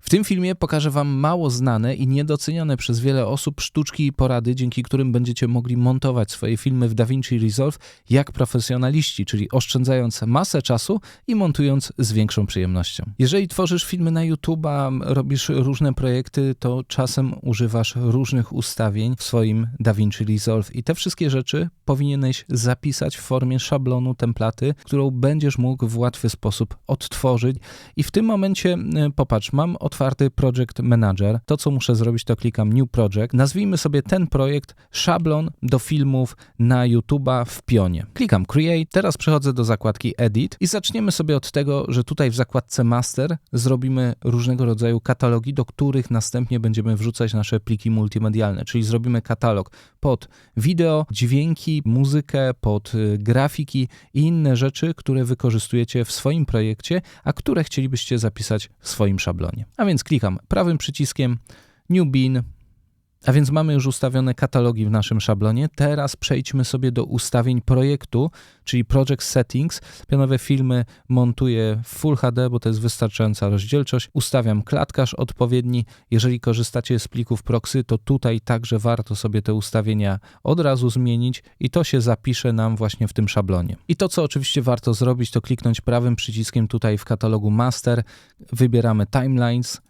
W tym filmie pokażę Wam mało znane i niedocenione przez wiele osób sztuczki i porady, dzięki którym będziecie mogli montować swoje filmy w DaVinci Resolve jak profesjonaliści, czyli oszczędzając masę czasu i montując z większą przyjemnością. Jeżeli tworzysz filmy na YouTube, robisz różne projekty, to czasem używasz różnych ustawień w swoim DaVinci Resolve i te wszystkie rzeczy powinieneś zapisać w formie szablonu, templaty, którą będziesz mógł w łatwy sposób odtworzyć i w tym momencie y, popatrz, mam otwarty Project Manager. To, co muszę zrobić, to klikam New Project. Nazwijmy sobie ten projekt szablon do filmów na YouTube'a w pionie. Klikam Create, teraz przechodzę do zakładki Edit i zaczniemy sobie od tego, że tutaj w zakładce Master zrobimy różnego rodzaju katalogi, do których następnie będziemy wrzucać nasze pliki multimedialne, czyli zrobimy katalog pod wideo, dźwięki, muzykę, pod y, grafiki i inne rzeczy, które wykorzystujecie w swoim projekcie, a które chcielibyście zapisać w swoim szablonie. A więc klikam prawym przyciskiem New Bean, a więc mamy już ustawione katalogi w naszym szablonie. Teraz przejdźmy sobie do ustawień projektu, czyli Project Settings. Pionowe filmy montuję w Full HD, bo to jest wystarczająca rozdzielczość. Ustawiam klatkarz odpowiedni. Jeżeli korzystacie z plików proxy, to tutaj także warto sobie te ustawienia od razu zmienić i to się zapisze nam właśnie w tym szablonie. I to, co oczywiście warto zrobić, to kliknąć prawym przyciskiem tutaj w katalogu Master. Wybieramy Timelines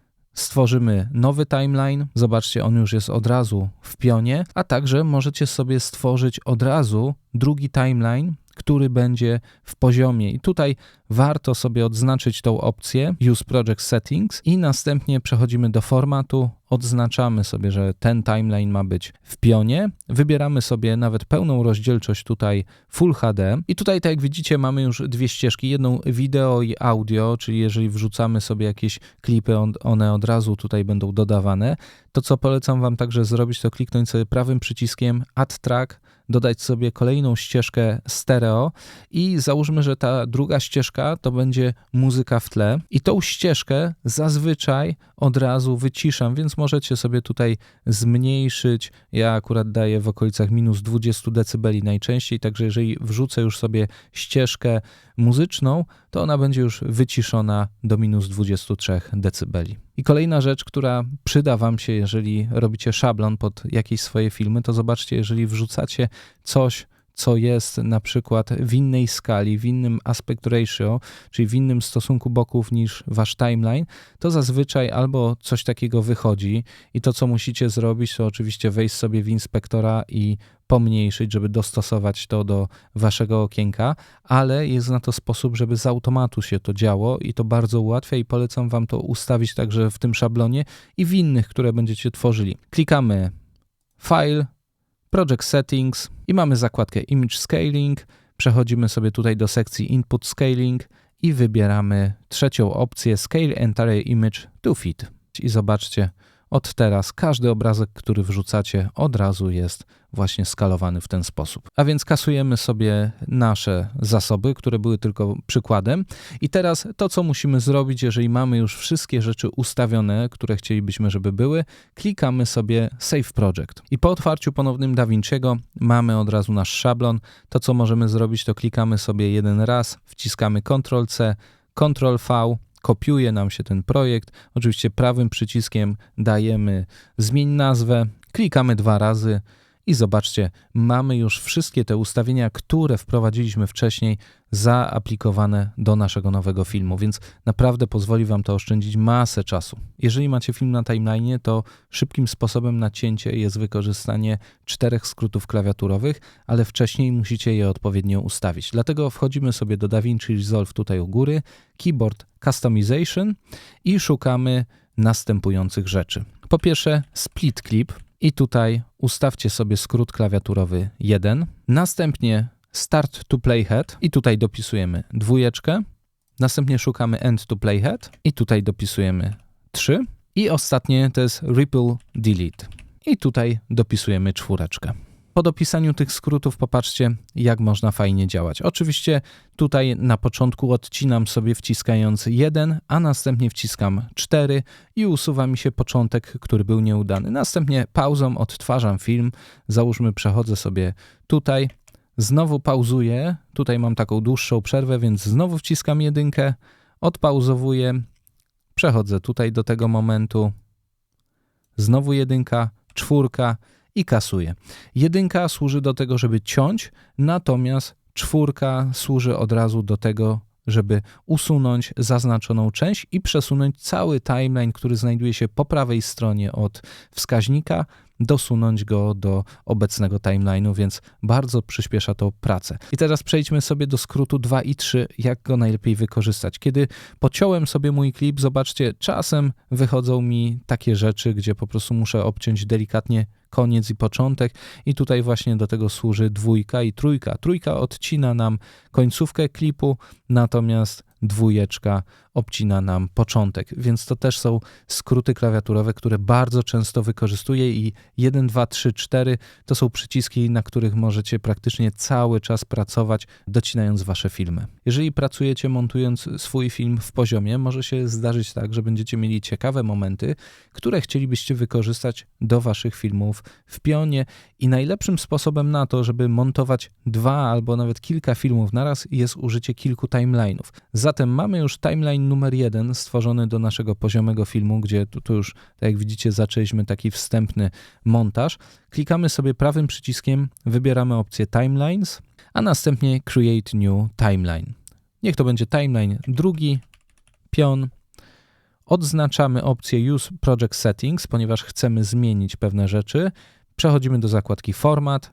stworzymy nowy timeline. Zobaczcie, on już jest od razu w pionie, a także możecie sobie stworzyć od razu drugi timeline, który będzie w poziomie. I tutaj warto sobie odznaczyć tą opcję Use Project Settings i następnie przechodzimy do formatu, odznaczamy sobie, że ten timeline ma być w pionie, wybieramy sobie nawet pełną rozdzielczość tutaj Full HD i tutaj tak jak widzicie mamy już dwie ścieżki, jedną wideo i audio, czyli jeżeli wrzucamy sobie jakieś klipy, one od razu tutaj będą dodawane. To co polecam Wam także zrobić, to kliknąć sobie prawym przyciskiem Add Track, dodać sobie kolejną ścieżkę stereo i załóżmy, że ta druga ścieżka to będzie muzyka w tle i tą ścieżkę zazwyczaj od razu wyciszam, więc możecie sobie tutaj zmniejszyć. Ja akurat daję w okolicach minus 20 dB najczęściej, także jeżeli wrzucę już sobie ścieżkę muzyczną, to ona będzie już wyciszona do minus 23 dB. I kolejna rzecz, która przyda Wam się, jeżeli robicie szablon pod jakieś swoje filmy, to zobaczcie, jeżeli wrzucacie coś, co jest na przykład w innej skali, w innym aspect ratio, czyli w innym stosunku boków niż wasz timeline, to zazwyczaj albo coś takiego wychodzi i to, co musicie zrobić, to oczywiście wejść sobie w inspektora i pomniejszyć, żeby dostosować to do waszego okienka, ale jest na to sposób, żeby z automatu się to działo i to bardzo ułatwia i polecam wam to ustawić także w tym szablonie i w innych, które będziecie tworzyli. Klikamy File, Project Settings i mamy zakładkę Image Scaling. Przechodzimy sobie tutaj do sekcji Input Scaling i wybieramy trzecią opcję Scale Entire Image to Fit. I zobaczcie, od teraz każdy obrazek, który wrzucacie, od razu jest właśnie skalowany w ten sposób. A więc kasujemy sobie nasze zasoby, które były tylko przykładem. I teraz to, co musimy zrobić, jeżeli mamy już wszystkie rzeczy ustawione, które chcielibyśmy, żeby były, klikamy sobie Save Project. I po otwarciu ponownym DaVinciego mamy od razu nasz szablon. To, co możemy zrobić, to klikamy sobie jeden raz, wciskamy Ctrl-C, Ctrl-V, kopiuje nam się ten projekt. Oczywiście prawym przyciskiem dajemy zmień nazwę, klikamy dwa razy i zobaczcie, mamy już wszystkie te ustawienia, które wprowadziliśmy wcześniej, zaaplikowane do naszego nowego filmu, więc naprawdę pozwoli Wam to oszczędzić masę czasu. Jeżeli macie film na timeline, to szybkim sposobem na cięcie jest wykorzystanie czterech skrótów klawiaturowych, ale wcześniej musicie je odpowiednio ustawić. Dlatego wchodzimy sobie do DaVinci Resolve tutaj u góry, Keyboard Customization i szukamy następujących rzeczy. Po pierwsze, split clip, i tutaj ustawcie sobie skrót klawiaturowy 1. Następnie Start to Playhead i tutaj dopisujemy dwójeczkę. Następnie szukamy End to Playhead i tutaj dopisujemy 3. I ostatnie to jest Ripple Delete. I tutaj dopisujemy czwóreczkę po dopisaniu tych skrótów popatrzcie, jak można fajnie działać. Oczywiście tutaj na początku odcinam sobie wciskając 1, a następnie wciskam 4 i usuwa mi się początek, który był nieudany. Następnie pauzą odtwarzam film, załóżmy przechodzę sobie tutaj, znowu pauzuję, tutaj mam taką dłuższą przerwę, więc znowu wciskam jedynkę, odpauzowuję, Przechodzę tutaj do tego momentu. Znowu jedynka, czwórka i kasuję. Jedynka służy do tego, żeby ciąć, natomiast czwórka służy od razu do tego, żeby usunąć zaznaczoną część i przesunąć cały timeline, który znajduje się po prawej stronie od wskaźnika, dosunąć go do obecnego timeline'u, więc bardzo przyspiesza to pracę. I teraz przejdźmy sobie do skrótu 2 i 3, jak go najlepiej wykorzystać. Kiedy pociąłem sobie mój klip, zobaczcie, czasem wychodzą mi takie rzeczy, gdzie po prostu muszę obciąć delikatnie koniec i początek i tutaj właśnie do tego służy dwójka i trójka. Trójka odcina nam końcówkę klipu, natomiast dwójeczka obcina nam początek, więc to też są skróty klawiaturowe, które bardzo często wykorzystuję i 1, 2, 3, 4 to są przyciski, na których możecie praktycznie cały czas pracować, docinając wasze filmy. Jeżeli pracujecie montując swój film w poziomie, może się zdarzyć tak, że będziecie mieli ciekawe momenty, które chcielibyście wykorzystać do waszych filmów w pionie i najlepszym sposobem na to, żeby montować dwa albo nawet kilka filmów naraz jest użycie kilku timeline'ów. Zatem mamy już timeline numer jeden stworzony do naszego poziomego filmu, gdzie tu, tu już, tak jak widzicie, zaczęliśmy taki wstępny montaż. Klikamy sobie prawym przyciskiem, wybieramy opcję Timelines, a następnie Create New Timeline. Niech to będzie timeline drugi, pion. Odznaczamy opcję Use Project Settings, ponieważ chcemy zmienić pewne rzeczy. Przechodzimy do zakładki Format,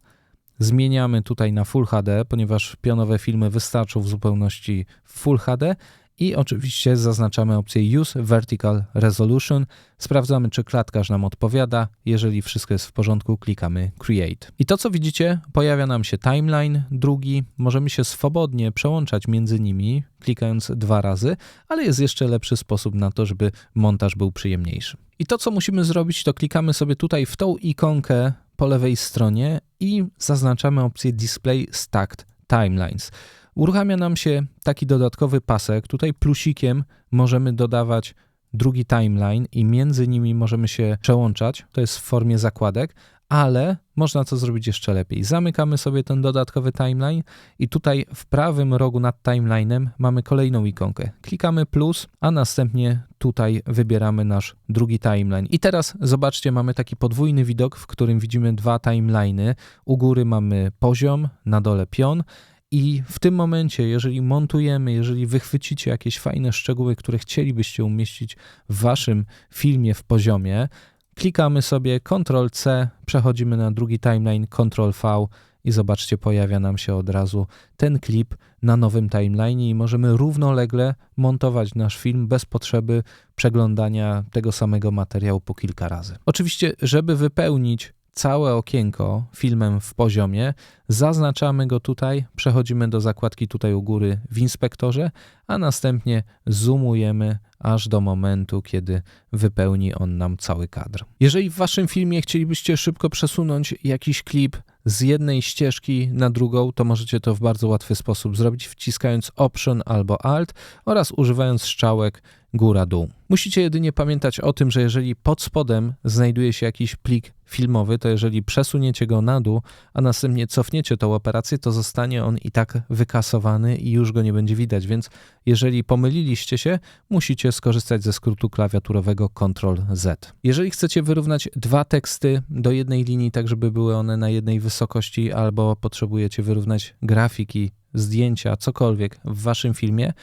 zmieniamy tutaj na Full HD, ponieważ pionowe filmy wystarczą w zupełności w Full HD i oczywiście zaznaczamy opcję Use Vertical Resolution. Sprawdzamy, czy klatkarz nam odpowiada. Jeżeli wszystko jest w porządku, klikamy Create. I to, co widzicie, pojawia nam się timeline drugi. Możemy się swobodnie przełączać między nimi, klikając dwa razy, ale jest jeszcze lepszy sposób na to, żeby montaż był przyjemniejszy. I to, co musimy zrobić, to klikamy sobie tutaj w tą ikonkę po lewej stronie i zaznaczamy opcję Display Stacked Timelines. Uruchamia nam się taki dodatkowy pasek. Tutaj plusikiem możemy dodawać drugi timeline i między nimi możemy się przełączać. To jest w formie zakładek, ale można to zrobić jeszcze lepiej. Zamykamy sobie ten dodatkowy timeline i tutaj w prawym rogu nad timelineem mamy kolejną ikonkę. Klikamy plus, a następnie tutaj wybieramy nasz drugi timeline. I teraz zobaczcie, mamy taki podwójny widok, w którym widzimy dwa timeliny. U góry mamy poziom, na dole pion i w tym momencie, jeżeli montujemy, jeżeli wychwycicie jakieś fajne szczegóły, które chcielibyście umieścić w waszym filmie w poziomie, klikamy sobie Ctrl-C, przechodzimy na drugi timeline, Ctrl-V i zobaczcie, pojawia nam się od razu ten klip na nowym timeline i możemy równolegle montować nasz film bez potrzeby przeglądania tego samego materiału po kilka razy. Oczywiście, żeby wypełnić całe okienko filmem w poziomie, zaznaczamy go tutaj, przechodzimy do zakładki tutaj u góry w inspektorze, a następnie zoomujemy aż do momentu, kiedy wypełni on nam cały kadr. Jeżeli w waszym filmie chcielibyście szybko przesunąć jakiś klip z jednej ścieżki na drugą, to możecie to w bardzo łatwy sposób zrobić, wciskając Option albo Alt oraz używając strzałek góra-dół. Musicie jedynie pamiętać o tym, że jeżeli pod spodem znajduje się jakiś plik filmowy, to jeżeli przesuniecie go na dół, a następnie cofniecie tą operację, to zostanie on i tak wykasowany i już go nie będzie widać, więc jeżeli pomyliliście się, musicie skorzystać ze skrótu klawiaturowego Ctrl-Z. Jeżeli chcecie wyrównać dwa teksty do jednej linii, tak żeby były one na jednej wysokości, albo potrzebujecie wyrównać grafiki, zdjęcia, cokolwiek w waszym filmie,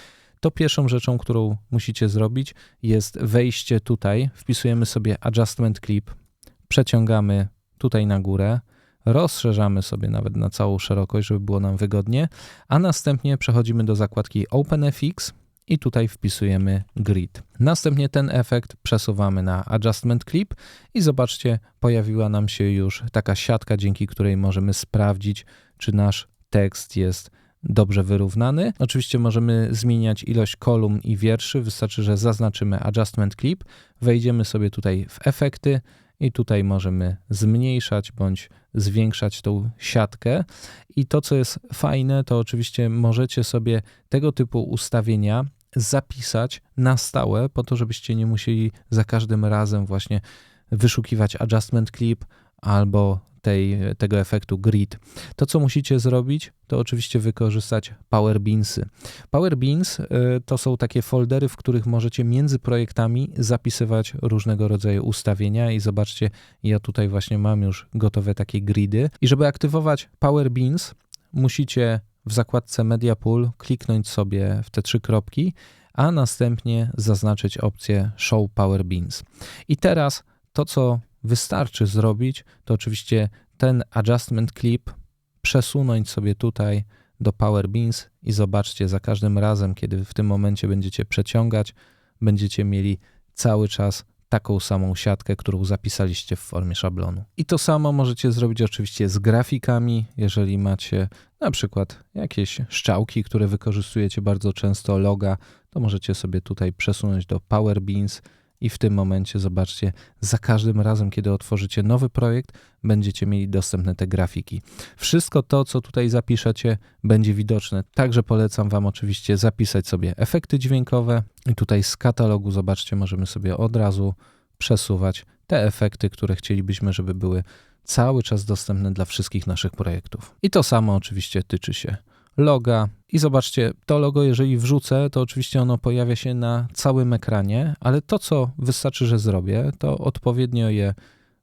to pierwszą rzeczą, którą musicie zrobić, jest wejście tutaj, wpisujemy sobie Adjustment Clip, przeciągamy tutaj na górę, rozszerzamy sobie nawet na całą szerokość, żeby było nam wygodnie, a następnie przechodzimy do zakładki OpenFX i tutaj wpisujemy grid. Następnie ten efekt przesuwamy na Adjustment Clip i zobaczcie, pojawiła nam się już taka siatka, dzięki której możemy sprawdzić, czy nasz tekst jest dobrze wyrównany. Oczywiście możemy zmieniać ilość kolumn i wierszy, wystarczy, że zaznaczymy Adjustment Clip, wejdziemy sobie tutaj w efekty i tutaj możemy zmniejszać bądź zwiększać tą siatkę. I to, co jest fajne, to oczywiście możecie sobie tego typu ustawienia zapisać na stałe, po to, żebyście nie musieli za każdym razem właśnie wyszukiwać adjustment clip albo tej, tego efektu grid. To, co musicie zrobić, to oczywiście wykorzystać Power Beansy. Power Beans y, to są takie foldery, w których możecie między projektami zapisywać różnego rodzaju ustawienia i zobaczcie, ja tutaj właśnie mam już gotowe takie gridy. I żeby aktywować Power Beans, musicie w zakładce Media Pool kliknąć sobie w te trzy kropki, a następnie zaznaczyć opcję Show Power Beans. I teraz to, co wystarczy zrobić, to oczywiście ten adjustment clip przesunąć sobie tutaj do Power Beans i zobaczcie, za każdym razem, kiedy w tym momencie będziecie przeciągać, będziecie mieli cały czas taką samą siatkę, którą zapisaliście w formie szablonu. I to samo możecie zrobić oczywiście z grafikami, jeżeli macie na przykład jakieś szczałki, które wykorzystujecie bardzo często, loga, to możecie sobie tutaj przesunąć do Power Beans i w tym momencie zobaczcie, za każdym razem, kiedy otworzycie nowy projekt, będziecie mieli dostępne te grafiki. Wszystko to, co tutaj zapiszecie, będzie widoczne. Także polecam Wam oczywiście zapisać sobie efekty dźwiękowe i tutaj z katalogu, zobaczcie, możemy sobie od razu przesuwać te efekty, które chcielibyśmy, żeby były cały czas dostępne dla wszystkich naszych projektów. I to samo oczywiście tyczy się loga. I zobaczcie, to logo, jeżeli wrzucę, to oczywiście ono pojawia się na całym ekranie, ale to, co wystarczy, że zrobię, to odpowiednio je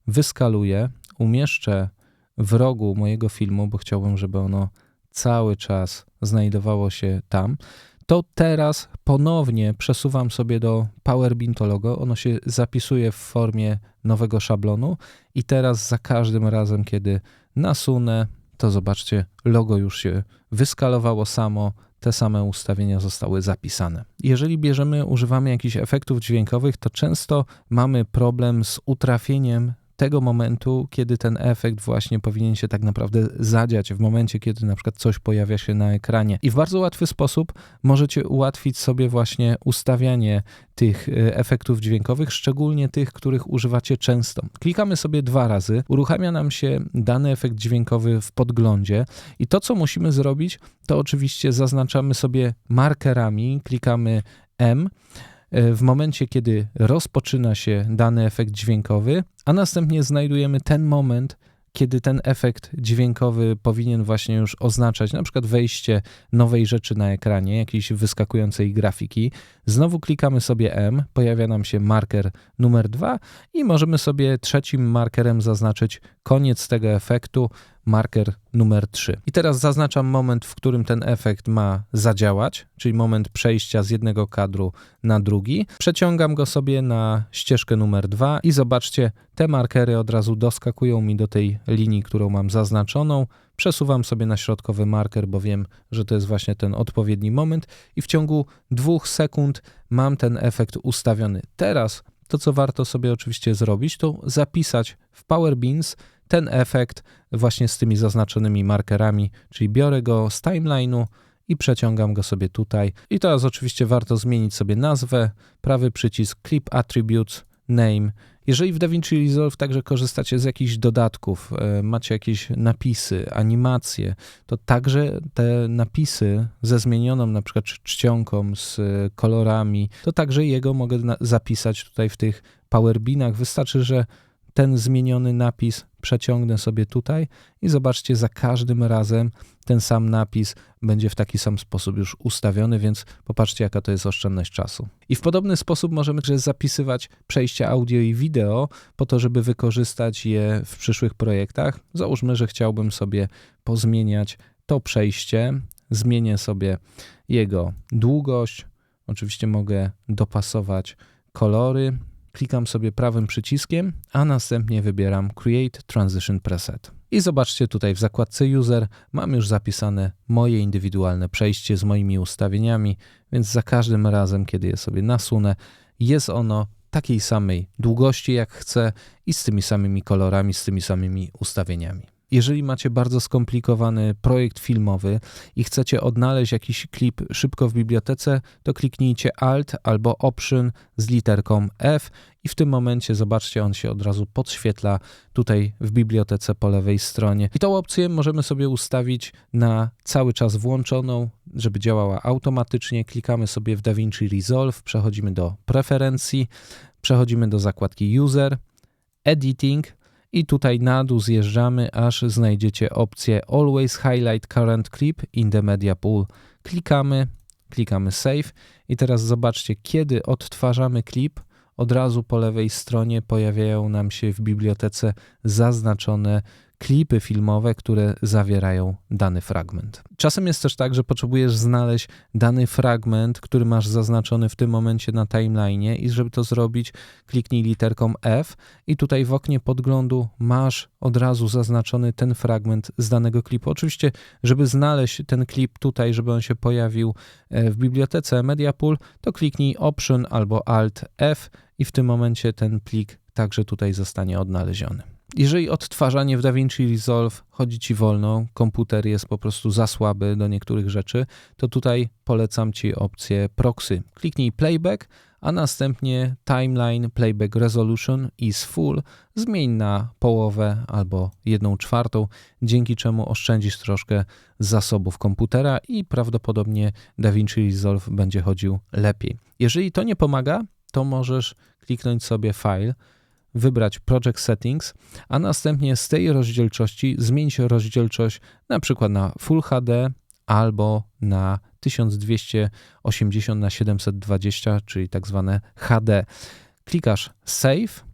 wyskaluję, umieszczę w rogu mojego filmu, bo chciałbym, żeby ono cały czas znajdowało się tam. To teraz ponownie przesuwam sobie do Power to logo. Ono się zapisuje w formie nowego szablonu i teraz za każdym razem, kiedy nasunę, to zobaczcie, logo już się wyskalowało samo, te same ustawienia zostały zapisane. Jeżeli bierzemy, używamy jakichś efektów dźwiękowych, to często mamy problem z utrafieniem tego momentu, kiedy ten efekt właśnie powinien się tak naprawdę zadziać, w momencie, kiedy na przykład coś pojawia się na ekranie. I w bardzo łatwy sposób możecie ułatwić sobie właśnie ustawianie tych e, efektów dźwiękowych, szczególnie tych, których używacie często. Klikamy sobie dwa razy, uruchamia nam się dany efekt dźwiękowy w podglądzie i to, co musimy zrobić, to oczywiście zaznaczamy sobie markerami, klikamy M w momencie, kiedy rozpoczyna się dany efekt dźwiękowy, a następnie znajdujemy ten moment, kiedy ten efekt dźwiękowy powinien właśnie już oznaczać na przykład wejście nowej rzeczy na ekranie, jakiejś wyskakującej grafiki. Znowu klikamy sobie M, pojawia nam się marker numer 2 i możemy sobie trzecim markerem zaznaczyć koniec tego efektu, marker numer 3. I teraz zaznaczam moment, w którym ten efekt ma zadziałać, czyli moment przejścia z jednego kadru na drugi. Przeciągam go sobie na ścieżkę numer 2 i zobaczcie, te markery od razu doskakują mi do tej linii, którą mam zaznaczoną. Przesuwam sobie na środkowy marker, bo wiem, że to jest właśnie ten odpowiedni moment i w ciągu dwóch sekund mam ten efekt ustawiony. Teraz to, co warto sobie oczywiście zrobić, to zapisać w Power Beans ten efekt właśnie z tymi zaznaczonymi markerami, czyli biorę go z timeline'u i przeciągam go sobie tutaj. I teraz oczywiście warto zmienić sobie nazwę, prawy przycisk Clip Attributes, Name. Jeżeli w DaVinci Resolve także korzystacie z jakichś dodatków, e, macie jakieś napisy, animacje, to także te napisy ze zmienioną na przykład czcionką, z kolorami, to także jego mogę zapisać tutaj w tych Powerbinach. Wystarczy, że ten zmieniony napis przeciągnę sobie tutaj i zobaczcie, za każdym razem ten sam napis będzie w taki sam sposób już ustawiony, więc popatrzcie, jaka to jest oszczędność czasu. I w podobny sposób możemy też zapisywać przejścia audio i wideo, po to, żeby wykorzystać je w przyszłych projektach. Załóżmy, że chciałbym sobie pozmieniać to przejście, zmienię sobie jego długość, oczywiście mogę dopasować kolory, klikam sobie prawym przyciskiem, a następnie wybieram Create Transition Preset. I zobaczcie tutaj w zakładce User mam już zapisane moje indywidualne przejście z moimi ustawieniami, więc za każdym razem, kiedy je sobie nasunę, jest ono takiej samej długości jak chcę i z tymi samymi kolorami, z tymi samymi ustawieniami. Jeżeli macie bardzo skomplikowany projekt filmowy i chcecie odnaleźć jakiś klip szybko w bibliotece, to kliknijcie Alt albo Option z literką F i w tym momencie zobaczcie, on się od razu podświetla tutaj w bibliotece po lewej stronie. I tą opcję możemy sobie ustawić na cały czas włączoną, żeby działała automatycznie. Klikamy sobie w DaVinci Resolve, przechodzimy do preferencji, przechodzimy do zakładki User, Editing i tutaj na dół zjeżdżamy, aż znajdziecie opcję Always Highlight Current Clip in the Media Pool. Klikamy, klikamy Save i teraz zobaczcie, kiedy odtwarzamy klip, od razu po lewej stronie pojawiają nam się w bibliotece zaznaczone klipy filmowe, które zawierają dany fragment. Czasem jest też tak, że potrzebujesz znaleźć dany fragment, który masz zaznaczony w tym momencie na timeline i żeby to zrobić, kliknij literką F i tutaj w oknie podglądu masz od razu zaznaczony ten fragment z danego klipu. Oczywiście, żeby znaleźć ten klip tutaj, żeby on się pojawił e, w bibliotece MediaPool, to kliknij Option albo Alt F i w tym momencie ten plik także tutaj zostanie odnaleziony. Jeżeli odtwarzanie w DaVinci Resolve chodzi Ci wolno, komputer jest po prostu za słaby do niektórych rzeczy, to tutaj polecam Ci opcję proxy. Kliknij playback, a następnie timeline playback resolution is full zmień na połowę albo jedną czwartą, dzięki czemu oszczędzisz troszkę zasobów komputera i prawdopodobnie DaVinci Resolve będzie chodził lepiej. Jeżeli to nie pomaga, to możesz kliknąć sobie file, wybrać Project Settings, a następnie z tej rozdzielczości zmienić rozdzielczość na przykład na Full HD albo na 1280 na 720, czyli tak zwane HD. Klikasz Save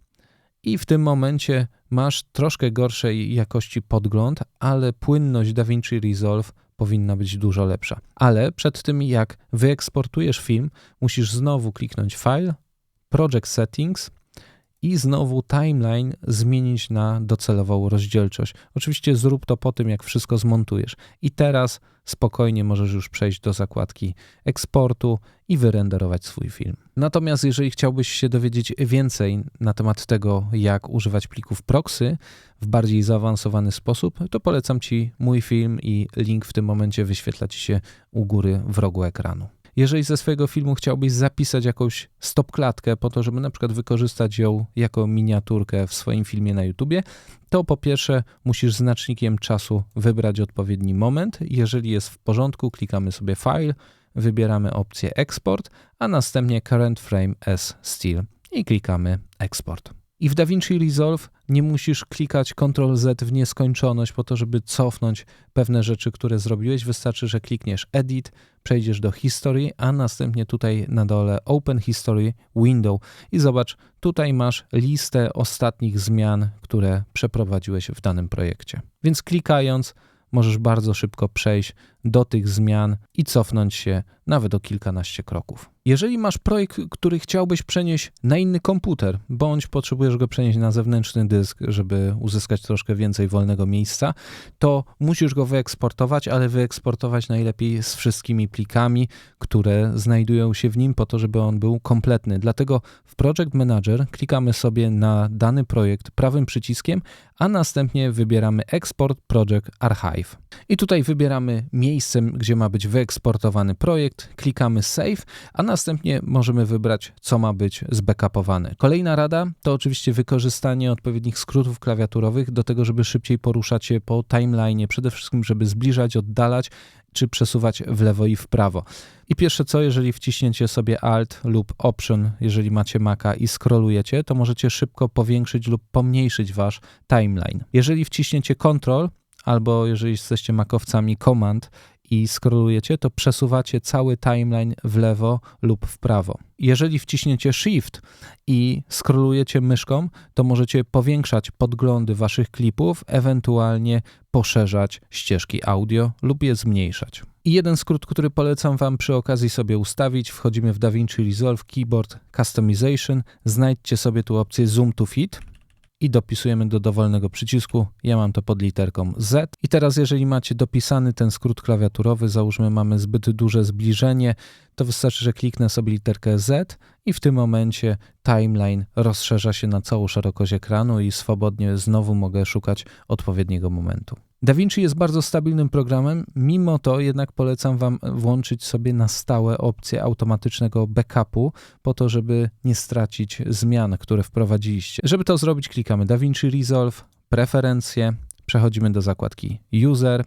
i w tym momencie masz troszkę gorszej jakości podgląd, ale płynność DaVinci Resolve powinna być dużo lepsza. Ale przed tym jak wyeksportujesz film, musisz znowu kliknąć File, Project Settings i znowu timeline zmienić na docelową rozdzielczość. Oczywiście zrób to po tym, jak wszystko zmontujesz. I teraz spokojnie możesz już przejść do zakładki eksportu i wyrenderować swój film. Natomiast jeżeli chciałbyś się dowiedzieć więcej na temat tego, jak używać plików proxy w bardziej zaawansowany sposób, to polecam Ci mój film i link w tym momencie wyświetla Ci się u góry w rogu ekranu. Jeżeli ze swojego filmu chciałbyś zapisać jakąś stopklatkę po to, żeby na przykład wykorzystać ją jako miniaturkę w swoim filmie na YouTubie, to po pierwsze musisz znacznikiem czasu wybrać odpowiedni moment. Jeżeli jest w porządku, klikamy sobie File, wybieramy opcję Export, a następnie Current Frame as Still i klikamy Export. I w DaVinci Resolve nie musisz klikać Ctrl Z w nieskończoność po to, żeby cofnąć pewne rzeczy, które zrobiłeś. Wystarczy, że klikniesz Edit, przejdziesz do History, a następnie tutaj na dole Open History Window i zobacz, tutaj masz listę ostatnich zmian, które przeprowadziłeś w danym projekcie. Więc klikając możesz bardzo szybko przejść do tych zmian i cofnąć się nawet o kilkanaście kroków. Jeżeli masz projekt, który chciałbyś przenieść na inny komputer, bądź potrzebujesz go przenieść na zewnętrzny dysk, żeby uzyskać troszkę więcej wolnego miejsca, to musisz go wyeksportować, ale wyeksportować najlepiej z wszystkimi plikami, które znajdują się w nim, po to, żeby on był kompletny. Dlatego w Project Manager klikamy sobie na dany projekt prawym przyciskiem, a następnie wybieramy Export Project Archive. I tutaj wybieramy miejsce, gdzie ma być wyeksportowany projekt, klikamy Save, a następnie możemy wybrać, co ma być zbackupowane. Kolejna rada to oczywiście wykorzystanie odpowiednich skrótów klawiaturowych do tego, żeby szybciej poruszać się po timeline, przede wszystkim, żeby zbliżać, oddalać czy przesuwać w lewo i w prawo. I pierwsze co, jeżeli wciśniecie sobie Alt lub Option, jeżeli macie Maca i scrollujecie, to możecie szybko powiększyć lub pomniejszyć wasz timeline. Jeżeli wciśniecie Ctrl, albo jeżeli jesteście makowcami Command i scrollujecie, to przesuwacie cały timeline w lewo lub w prawo. Jeżeli wciśniecie Shift i scrollujecie myszką, to możecie powiększać podglądy waszych klipów, ewentualnie poszerzać ścieżki audio lub je zmniejszać. I jeden skrót, który polecam Wam przy okazji sobie ustawić, wchodzimy w DaVinci Resolve Keyboard Customization, znajdźcie sobie tu opcję Zoom to Fit i dopisujemy do dowolnego przycisku. Ja mam to pod literką Z. I teraz, jeżeli macie dopisany ten skrót klawiaturowy, załóżmy mamy zbyt duże zbliżenie, to wystarczy, że kliknę sobie literkę Z i w tym momencie timeline rozszerza się na całą szerokość ekranu i swobodnie znowu mogę szukać odpowiedniego momentu. DaVinci jest bardzo stabilnym programem, mimo to jednak polecam Wam włączyć sobie na stałe opcję automatycznego backupu, po to, żeby nie stracić zmian, które wprowadziliście. Żeby to zrobić, klikamy DaVinci Resolve, preferencje, przechodzimy do zakładki User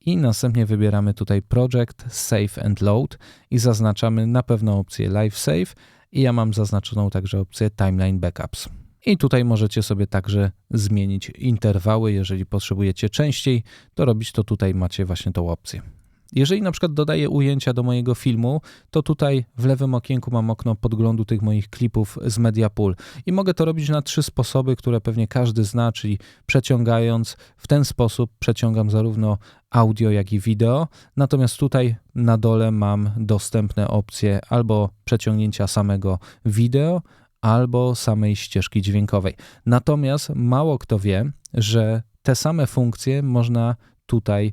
i następnie wybieramy tutaj Project, Save and Load i zaznaczamy na pewno opcję Live Save i ja mam zaznaczoną także opcję Timeline Backups. I tutaj możecie sobie także zmienić interwały. Jeżeli potrzebujecie częściej, to robić to tutaj macie właśnie tą opcję. Jeżeli na przykład dodaję ujęcia do mojego filmu, to tutaj w lewym okienku mam okno podglądu tych moich klipów z Media Pool i mogę to robić na trzy sposoby, które pewnie każdy zna, czyli przeciągając w ten sposób przeciągam zarówno audio, jak i wideo. Natomiast tutaj na dole mam dostępne opcje albo przeciągnięcia samego wideo, albo samej ścieżki dźwiękowej. Natomiast mało kto wie, że te same funkcje można tutaj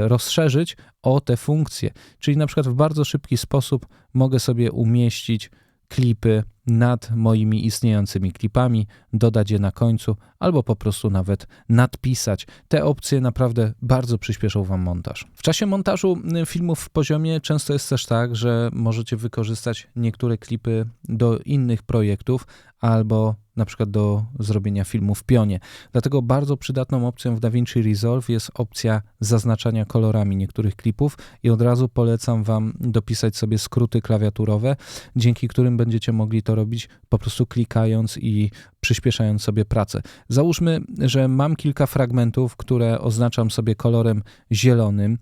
rozszerzyć o te funkcje. Czyli na przykład w bardzo szybki sposób mogę sobie umieścić klipy nad moimi istniejącymi klipami, dodać je na końcu, albo po prostu nawet nadpisać. Te opcje naprawdę bardzo przyspieszą Wam montaż. W czasie montażu y, filmów w poziomie często jest też tak, że możecie wykorzystać niektóre klipy do innych projektów, albo na przykład do zrobienia filmu w pionie. Dlatego bardzo przydatną opcją w DaVinci Resolve jest opcja zaznaczania kolorami niektórych klipów i od razu polecam Wam dopisać sobie skróty klawiaturowe, dzięki którym będziecie mogli to robić po prostu klikając i przyspieszając sobie pracę. Załóżmy, że mam kilka fragmentów, które oznaczam sobie kolorem zielonym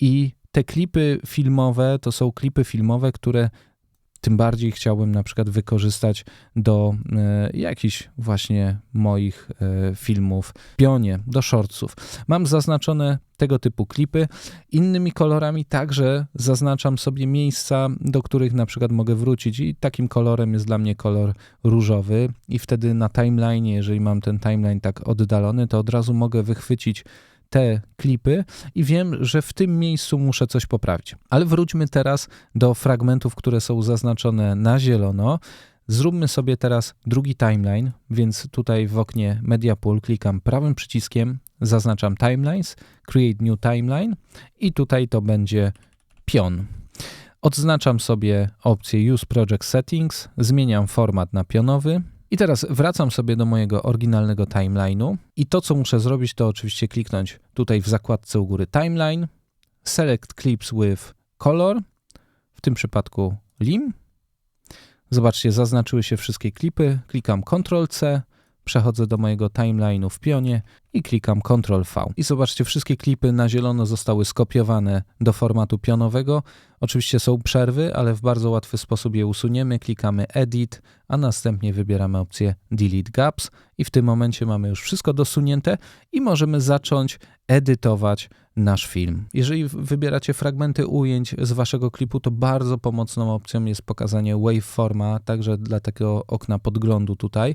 i te klipy filmowe to są klipy filmowe, które tym bardziej chciałbym na przykład wykorzystać do e, jakichś właśnie moich e, filmów pionie, do shortsów. Mam zaznaczone tego typu klipy. Innymi kolorami także zaznaczam sobie miejsca, do których na przykład mogę wrócić i takim kolorem jest dla mnie kolor różowy i wtedy na timeline, jeżeli mam ten timeline tak oddalony, to od razu mogę wychwycić te klipy i wiem, że w tym miejscu muszę coś poprawić. Ale wróćmy teraz do fragmentów, które są zaznaczone na zielono. Zróbmy sobie teraz drugi timeline, więc tutaj w oknie Media Pool klikam prawym przyciskiem, zaznaczam Timelines, Create New Timeline i tutaj to będzie pion. Odznaczam sobie opcję Use Project Settings, zmieniam format na pionowy, i teraz wracam sobie do mojego oryginalnego timeline'u i to, co muszę zrobić, to oczywiście kliknąć tutaj w zakładce u góry Timeline, Select Clips with Color, w tym przypadku Lim. Zobaczcie, zaznaczyły się wszystkie klipy, klikam Ctrl-C, przechodzę do mojego timeline'u w pionie i klikam Ctrl-V. I zobaczcie, wszystkie klipy na zielono zostały skopiowane do formatu pionowego. Oczywiście są przerwy, ale w bardzo łatwy sposób je usuniemy. Klikamy Edit, a następnie wybieramy opcję Delete Gaps i w tym momencie mamy już wszystko dosunięte i możemy zacząć edytować nasz film. Jeżeli wybieracie fragmenty ujęć z waszego klipu, to bardzo pomocną opcją jest pokazanie waveforma, także dla takiego okna podglądu tutaj.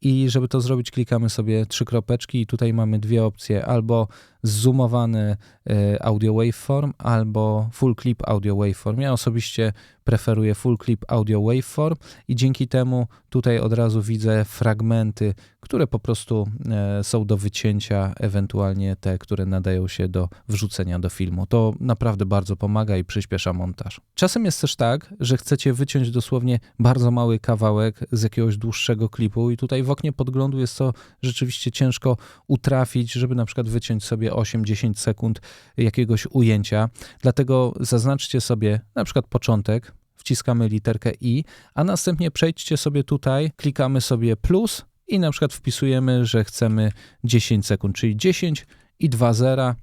I żeby to zrobić, klikamy sobie trzy kropeczki i tutaj mamy dwie opcje, albo zoomowany e, audio waveform, albo full clip audio waveform. Ja osobiście preferuję full clip audio waveform i dzięki temu tutaj od razu widzę fragmenty, które po prostu e, są do wycięcia, ewentualnie te, które nadają się do wrzucenia do filmu. To naprawdę bardzo pomaga i przyspiesza montaż. Czasem jest też tak, że chcecie wyciąć dosłownie bardzo mały kawałek z jakiegoś dłuższego klipu i tutaj w oknie podglądu jest to rzeczywiście ciężko utrafić, żeby na przykład wyciąć sobie 8-10 sekund jakiegoś ujęcia. Dlatego zaznaczcie sobie na przykład początek, wciskamy literkę i, a następnie przejdźcie sobie tutaj, klikamy sobie plus i na przykład wpisujemy, że chcemy 10 sekund, czyli 10 i 2 zera.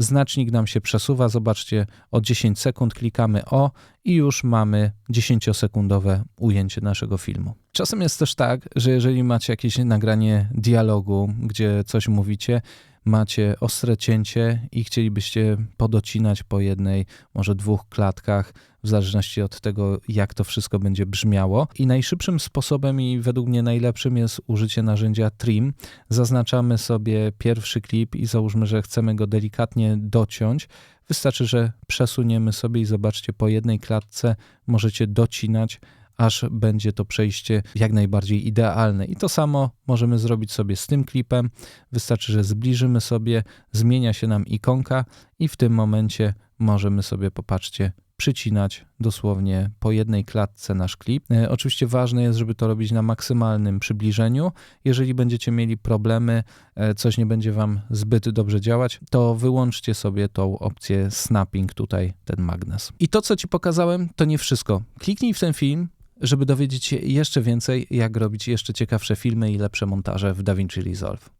Znacznik nam się przesuwa, zobaczcie, o 10 sekund klikamy o i już mamy 10-sekundowe ujęcie naszego filmu. Czasem jest też tak, że jeżeli macie jakieś nagranie dialogu, gdzie coś mówicie, macie ostre cięcie i chcielibyście podocinać po jednej, może dwóch klatkach, w zależności od tego, jak to wszystko będzie brzmiało. I najszybszym sposobem i według mnie najlepszym jest użycie narzędzia trim. Zaznaczamy sobie pierwszy klip i załóżmy, że chcemy go delikatnie dociąć. Wystarczy, że przesuniemy sobie i zobaczcie, po jednej klatce możecie docinać aż będzie to przejście jak najbardziej idealne. I to samo możemy zrobić sobie z tym klipem. Wystarczy, że zbliżymy sobie, zmienia się nam ikonka i w tym momencie możemy sobie, popatrzcie, przycinać dosłownie po jednej klatce nasz klip. E, oczywiście ważne jest, żeby to robić na maksymalnym przybliżeniu. Jeżeli będziecie mieli problemy, e, coś nie będzie Wam zbyt dobrze działać, to wyłączcie sobie tą opcję snapping tutaj, ten magnes. I to, co Ci pokazałem, to nie wszystko. Kliknij w ten film, żeby dowiedzieć się jeszcze więcej, jak robić jeszcze ciekawsze filmy i lepsze montaże w DaVinci Resolve.